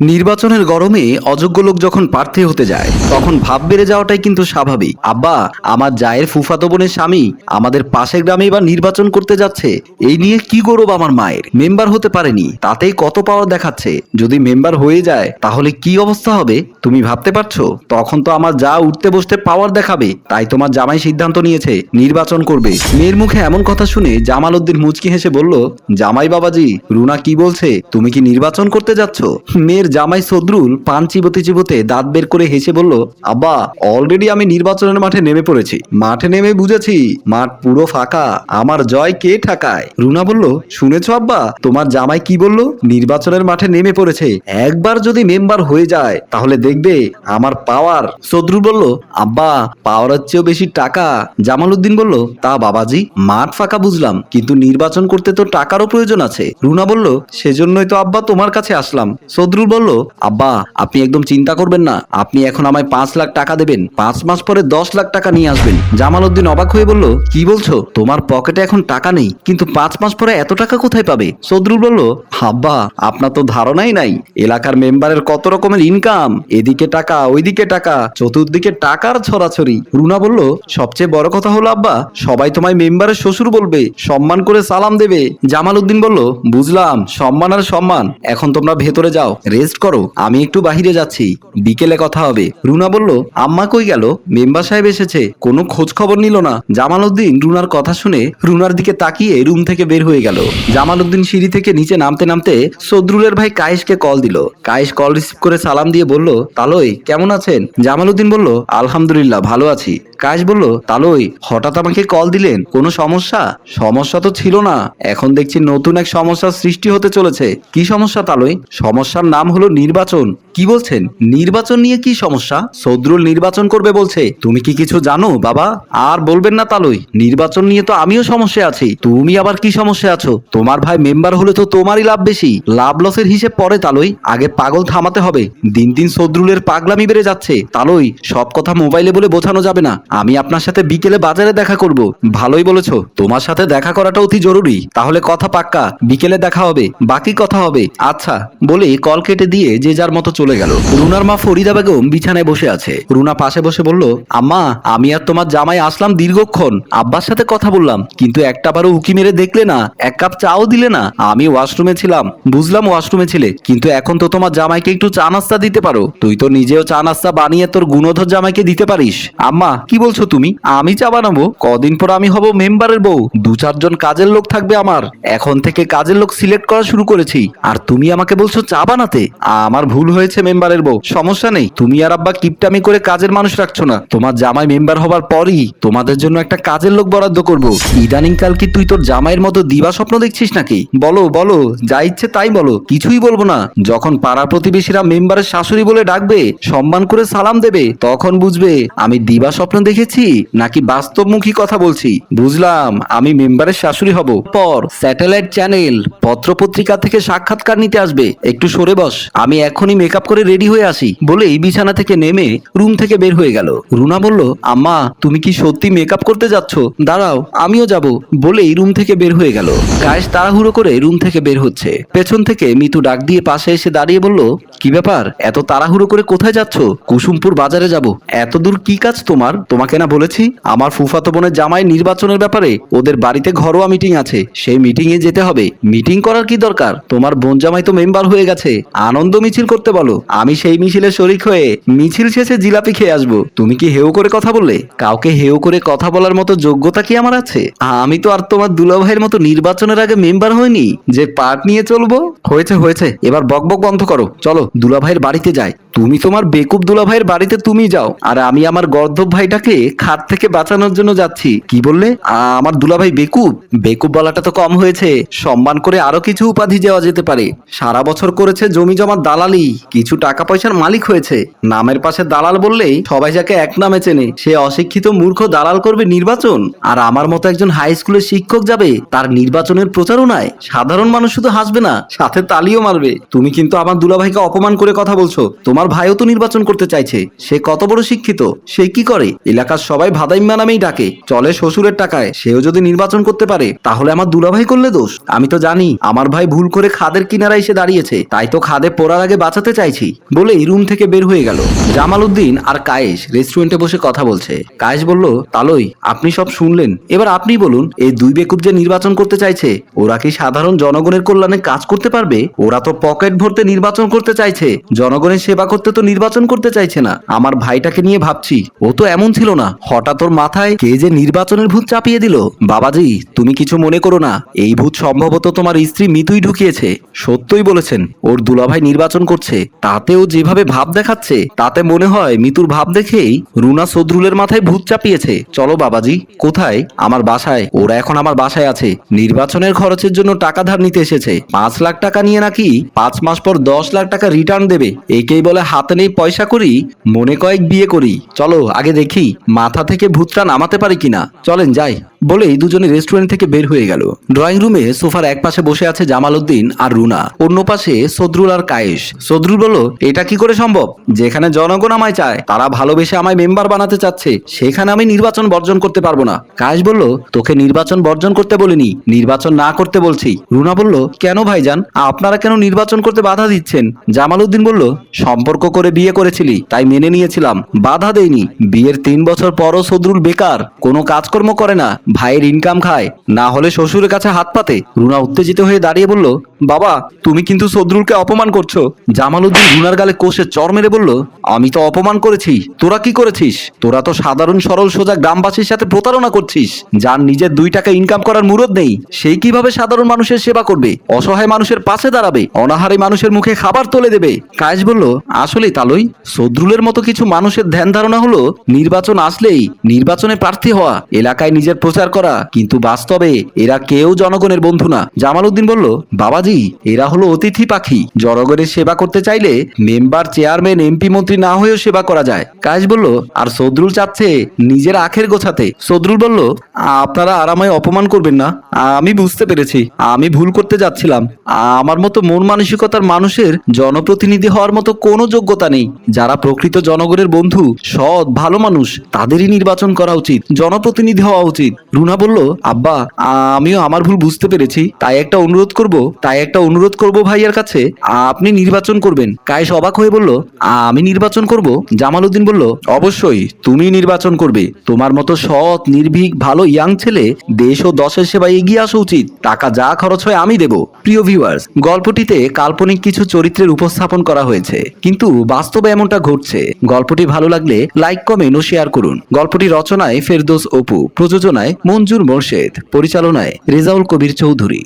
নির্বাচনের গরমে অযোগ্য লোক যখন প্রার্থী হতে যায়, তখন ভাব বেড়ে যাওয়াটাই কিন্তু স্বাভাবিক। আব্বা, আমার জায়ের ফুফাতো বোনের স্বামী আমাদের পাশের গ্রামে এবার নির্বাচন করতে যাচ্ছে। এই নিয়ে কি গৌরব আমার মায়ের? মেম্বার হতে পারেনি। তাতেই কত পাওয়ার দেখাচ্ছে। যদি মেম্বার হয়ে যায়, তাহলে কি অবস্থা হবে? তুমি ভাবতে পারছ? তখন তো আমার যা উঠতে বসতে পাওয়ার দেখাবে, তাই তোমার জামাই সিদ্ধান্ত নিয়েছে, নির্বাচন করবে। মেয়ের মুখে এমন কথা শুনে জামাল উদ্দিন মুচকি হেসে বলল, জামাই বাবাজি, রুনা কি বলছে? তুমি কি নির্বাচন করতে যাচ্ছ? মেয়ের জামাই সদরুল পান চিবোতে চিবোতে দাঁত বের করে হেসে বলল, আব্বা অলরেডি আমি নির্বাচনের মাঠে নেমে পড়েছি। মাঠে নেমে বুঝেছি, মাঠ পুরো ফাঁকা, আমার জয় কে ঠাকায়? রুনা বলল, শুনেছো আব্বা, তোমার জামাই কি বলল? নির্বাচনের মাঠে নেমে পড়েছে। একবার যদি মেম্বার হয়ে যায়, তাহলে দেখবে আমার পাওয়ার। সদরুল বলল, আব্বা, পাওয়ারের চেয়েও বেশি টাকা? জামাল উদ্দিন বলল, তা বাবাজি, মাঠ ফাঁকা বুঝলাম, কিন্তু নির্বাচন করতে তো টাকারও প্রয়োজন আছে। রুনা বলল, সেজন্যই তো আব্বা তোমার কাছে আসলাম। সদরুল বলল, আব্বা, আপনি একদম চিন্তা করবেন না। আপনি এখন আমায় পাঁচ লাখ টাকা দেবেন। পাঁচ মাস পরে দশ লাখ টাকা নিয়ে আসবেন। জামাল উদ্দিন অবাক হয়ে বলল, কি বলছো? তোমার পকেটে এখন টাকা নেই। কিন্তু পাঁচ মাস পরে এত টাকা কোথায় পাবে? সদরুল বলল, আব্বা, আপনার তো ধারণাই নাই। এলাকার মেম্বারের কত রকমের ইনকাম এদিকে টাকা, ওইদিকে টাকা, চতুর্দিকে টাকার ছড়াছড়ি। রুনা বলল, সবচেয়ে বড় কথা হলো, আব্বা, সবাই তোমায় মেম্বারের শ্বশুর বলবে, সম্মান করে সালাম দেবে। জামাল উদ্দিন বলল, বুঝলাম, সম্মান আর সম্মান। এখন তোমরা ভেতরে যাও। রেস্ট করো। আমি একটু বাহিরে যাচ্ছি। বিকেলে কথা হবে। রুনা বলল, আম্মা কই গেল? মেম্বার সাহেব এসেছে। কোনো খোঁজ খবর নিল না। জামাল উদ্দিন রুনার কথা শুনে রুনার দিকে তাকিয়ে রুম থেকে বের হয়ে গেল। জামাল উদ্দিন সিঁড়ি থেকে নিচে নামতে নামতে সদরুলের ভাই কায়েশকে কল দিল। কায়েশ কল রিসিভ করে সালাম দিয়ে বলল, তালই, কেমন আছেন? জামাল উদ্দিন বলল, আলহামদুলিল্লাহ, ভালো আছি। কায়েশ বলল, তালই, হঠাৎ আমাকে কল দিলেন। কোনো সমস্যা? সমস্যা তো ছিল না। এখন দেখছি নতুন এক সমস্যার সৃষ্টি হতে চলেছে। কি সমস্যা, তালই? সমস্যার নাম হলো নির্বাচন। কি বলছেন? নির্বাচন নিয়ে কি সমস্যা? সদরুল নির্বাচন করবে বলছে। তুমি কি কিছু জানো, বাবা? আর বলবেন না, তালই। নির্বাচন নিয়ে তো আমিও সমস্যা আছি। তুমি আবার কি সমস্যা আছো? তোমার ভাই মেম্বার হলে তো তোমারই লাভ বেশি। লাভ লসের হিসেব পরে তালই। আগে পাগল থামাতে হবে। দিন দিন সদরুলের পাগলামি বেড়ে যাচ্ছে। তালই, সব কথা মোবাইলে বলে বোঝানো যাবে না। আমি আপনার সাথে বিকেলে বাজারে দেখা করব। ভালোই বলেছ। তোমার সাথে দেখা করাটা অতি জরুরি। তাহলে কথা পাক্কা। বিকেলে দেখা হবে। বাকি কথা হবে। আচ্ছা বলে কল কেটে দিয়ে যে যার মতো চলে গেল। রুনার মা ফরিদা বেগম বিছানায় বসে আছে। রুনা পাশে বসে বলল, আম্মা, আমি আর তোমার জামাই আসলাম দীর্ঘক্ষণ। আব্বার সাথে কথা বললাম। কিন্তু একটা বারও উকি মেরে দেখলে না। এক কাপ চাও দিলে না। আমি ওয়াশরুমে ছিলাম। বুঝলাম ওয়াশরুমে ছিলে। কিন্তু এখন তো তোমার জামাইকে একটু চা নাস্তা দিতে পারো। তুই তো নিজেও চা নাস্তা বানিয়ে তোর গুণধর জামাইকে দিতে পারিস। আম্মা, কি বলছো তুমি? আমি চা বানাবো? কদিন পর আমি হব মেম্বারের বউ। দু চারজন কাজের লোক থাকবে আমার। এখন থেকে কাজের লোক সিলেক্ট করা শুরু করেছি। আর তুমি আমাকে বলছো চা বানাতে? আমার ভুল হয়েছে মেম্বারের বউ। সমস্যা নেই। তুমি আর আব্বা কিপটামি করে কাজের মানুষ রাখছো না। তোমার জামাই মেম্বার হবার পরই তোমাদের জন্য একটা কাজের লোক বরাদ্দ করব। ইদানিং কাল কি তুই তোর জামাইয়ের মতো দিবা স্বপ্ন দেখছিস নাকি? বলো বলো। যা ইচ্ছে তাই বলো। কিছুই বলব না। যখন পাড়া প্রতিবেশীরা মেম্বারের শাশুড়ি বলে ডাকবে, সম্মান করে সালাম দেবে, তখন বুঝবে আমি দিবা স্বপ্ন দেখেছি? নাকি বাস্তবমুখী কথা বলছি? বুঝলাম, আমি মেম্বারের শাশুড়ি হব। পর, স্যাটেলাইট চ্যানেল, পত্রপত্রিকা থেকে সাক্ষাৎকার নিতে আসবে। একটু সরে বস, আমি এখনই মেকআপ করে রেডি হয়ে আসি। বলেই বিছানা থেকে নেমে রুম থেকে বের হয়ে গেল। রুনা বলল, আম্মা, তুমি কি সত্যি মেকআপ করতে যাচ্ছ? দাঁড়াও, আমিও যাব। বলেই রুম থেকে বের হয়ে গেল। কায়েশ তাড়াহুড়ো করে রুম থেকে বের হচ্ছে। পেছন থেকে মিতু ডাক দিয়ে পাশে এসে দাঁড়িয়ে বলল, কি ব্যাপার? এত তাড়াহুড়ো করে কোথায় যাচ্ছ? কুসুমপুর বাজারে যাব। এত দূর কি কাজ তোমার? তোমাকে না বলেছি, আমার ফুফাতো বোনের জামাই নির্বাচনের ব্যাপারে ওদের বাড়িতে ঘরোয়া মিটিং আছে, সেই মিটিং এ যেতে হবে। মিটিং করার কি দরকার? তোমার বোন জামাই তো মেম্বার হয়ে গেছে। আনন্দ মিছিল করতে বলো। আমি সেই মিছিলে শরিক হয়ে মিছিল শেষে জিলাপি খেয়ে আসব। তুমি কি হেউ করে কথা বললে? কাউকে হেউ করে কথা বলার মতো যোগ্যতা কি আমার আছে? আমি তো আর তোমার দুলাভাইয়ের মতো নির্বাচনের আগে মেম্বার হয়নি যে পার্ট নিয়ে চলবো। হয়েছে হয়েছে। এবার বকবক বন্ধ করো। চলো, দুলাভাইয়ের বাড়িতে যাই। তুমি তোমার বেকুব দুলাভাইয়ের বাড়িতে তুমি যাও। আর আমি আমার গর্ধব ভাইটাকে খাট থেকে বাঁচানোর জন্য যাচ্ছি। কি বললে? আমার দুলাভাই বেকুব। বেকুব বলাটা তো কম হয়েছে। সম্মান করে আরও কিছু উপাধি দেওয়া যেতে পারে। সারা বছর করেছে জমি জমা দালালি। কিছু টাকা পয়সার মালিক হয়েছে। নামের পাশে দালাল বললেই সবাই যাকে এক নামে চেনে। সে অশিক্ষিত মূর্খ দালাল করবে নির্বাচন। আর আমার মতো একজন হাই স্কুলের শিক্ষক যাবে, তার নির্বাচনের প্রচারণায় সাধারণ মানুষ শুধু হাসবে না, সাথে তালিও মারবে। তুমি কিন্তু আমার দুলাভাইকে অপমান করে কথা বলছো। তোমার ভাইও তো নির্বাচন করতে চাইছে। সে কত বড় শিক্ষিত? সে কি করে? এলাকার সবাই ভাদাইম্মা নামেই ডাকে। চলে শ্বশুরের টাকায়। সেও যদি নির্বাচন করতে পারে, তাহলে আমার দুলাভাই করলে দোষ। আমি তো জানি, আমার ভাই ভুল করে খাদের কিনারা এসে দাঁড়িয়েছে। তাই তো খাদে পড়ার আগে বাঁচাতে চাইছি, বলে এই রুম থেকে বের হয়ে গেল। জামাল উদ্দিন আর কায়েশ রেস্টুরেন্টে বসে কথা বলছে। কায়েশ বলল, তালই, আপনি সব শুনলেন। এবার আপনি বলুন, এই দুই বেকুব যে নির্বাচন করতে চাইছে, ওরা কি সাধারণ জনগণের কল্যাণে কাজ করতে পারবে? ওরা তো পকেট ভরতে নির্বাচন করতে চাইছে। জনগণের সেবা করতে তো নির্বাচন করতে চাইছে না। আমার ভাইটাকে নিয়ে ভাবছি। ও তো এমন ছিল না। হঠাৎ ওর মাথায় কে যে নির্বাচনের ভূত চাপিয়ে দিল। বাবাজি, তুমি কিছু মনে করো না। এই ভূত সম্ভবত তোমার স্ত্রী মিতুই ঢুকিয়েছে। সত্যই বলেছেন, ওর দুলাভাই নির্বাচন করছে। তাতেও যেভাবে ভাব দেখাচ্ছে, তাতে মনে হয় মিতুর ভাব দেখেই রুনা সদরুলের মাথায় ভূত চাপিয়েছে। চলো বাবাজি, কোথায়? আমার বাসায়। ওরা এখন আমার বাসায় আছে। নির্বাচনের খরচের জন্য টাকা ধার নিতে এসেছে। পাঁচ লাখ টাকা নিয়ে নাকি পাঁচ মাস পর দশ লাখ টাকা রিটার্ন দেবে। একেই বলে হাতে নেই পয়সা করি, মনে কয়েক বিয়ে করি। চলো, আগে দেখি। মাথা থেকে ভূতটা নামাতে পারি কিনা? চলেন যাই। বলেই দুজনে রেস্টুরেন্ট থেকে বের হয়ে গেল। ড্রয়িং রুমে সোফার এক পাশে বসে আছে জামাল উদ্দিন আর রুনা। অন্য পাশে সদরুল আর কায়েশ। সদরুল বলল, এটা কি করে সম্ভব? যেখানে জনগণ আমায় চায়, তারা ভালোবেসে আমায় মেম্বার বানাতে চাচ্ছে, সেখানে আমি নির্বাচন বর্জন করতে পারব না। কায়েশ বলল, তোকে নির্বাচন বর্জন করতে বলিনি, নির্বাচন না করতে বলছি। রুনা বলল, কেন ভাইজান? আপনারা কেন নির্বাচন করতে বাধা দিচ্ছেন? জামাল উদ্দিন বলল, সম্পর্ক করে বিয়ে করেছিলি, তাই মেনে নিয়েছিলাম। বাধা দেইনি। বিয়ের তিন বছর পরও সদরুল বেকার, কোনো কাজকর্ম করে না। ভাইয়ের ইনকাম খায়, না হলে শ্বশুরের কাছে হাত পাতে। রুনা উত্তেজিত হয়ে দাঁড়িয়ে বলল, বাবা, তুমি কিন্তু সদরুলকে অপমান করছ। জামাল উদ্দিন রুনার গালে কোষে চর মেরে বলল, আমি তো অপমান করেছি, তোরা কি করেছিস? তোরা তো সাধারণ সরল সোজা গ্রামবাসীর সাথে প্রতারণা করছিস, যার নিজের দুই টাকা ইনকাম করার মুরদ নেই। সেই কীভাবে সাধারণ মানুষের সেবা করবে? অসহায় মানুষের পাশে দাঁড়াবে, অনাহারে মানুষের মুখে খাবার তুলে দেবে। কায়েস বলল, আসলেই তালই সদরুলের মতো কিছু মানুষের ধ্যান ধারণা হলো, নির্বাচন আসলেই নির্বাচনে প্রার্থী হওয়া। এলাকায় নিজের প্রচার করা। কিন্তু বাস্তবে এরা কেউ জনগণের বন্ধু না। জামাল উদ্দিন বলল, বাবাজি, এরা হলো অতিথি পাখি। জনগণের সেবা করতে চাইলে মেম্বার, চেয়ারম্যান, এমপি, মন্ত্রী না হয়েও সেবা করা যায়। কায়েস বলল, আর সদরুল চাচ্ছে নিজের আখের গোছাতে। সদরুল বলল, আপনারা আর আমায় অপমান করবেন না। আমি বুঝতে পেরেছি। আমি ভুল করতে যাচ্ছিলাম। আমার মতো মন মানসিকতার মানুষের জনপ্রতিনিধি হওয়ার মতো কোনো যোগ্যতা নেই। যারা প্রকৃত জনগণের বন্ধু, সৎ, ভালো মানুষ, তাদেরই নির্বাচন করা উচিত। জনপ্রতিনিধি হওয়া উচিত। রুনা বলল, আব্বা আমিও আমার ভুল বুঝতে পেরেছি। তাই একটা অনুরোধ করব, তাই একটা অনুরোধ করব ভাইয়ার কাছে। আপনি নির্বাচন করবেন। কায়েস অবাক হয়ে বলল আমি নির্বাচন করব? জামাল উদ্দিন বলল, অবশ্যই, তুমি নির্বাচন করবে। তোমার মতো সৎ, নির্ভীক, ভালো ইয়াং ছেলে দেশ ও দশের সেবায় এগিয়ে আসা উচিত। টাকা যা খরচ হয় আমি দেব। প্রিয় ভিউয়ার্স গল্পটিতে কাল্পনিক কিছু চরিত্রের উপস্থাপন করা হয়েছে। কিন্তু বাস্তবে এমনটা ঘটছে। গল্পটি ভালো লাগলে লাইক, কমেন্ট ও শেয়ার করুন। গল্পটি রচনায় ফেরদোস অপু, প্রযোজনায় মঞ্জুর মোর্শেদ পরিচালনায় রেজাউল কবির চৌধুরী।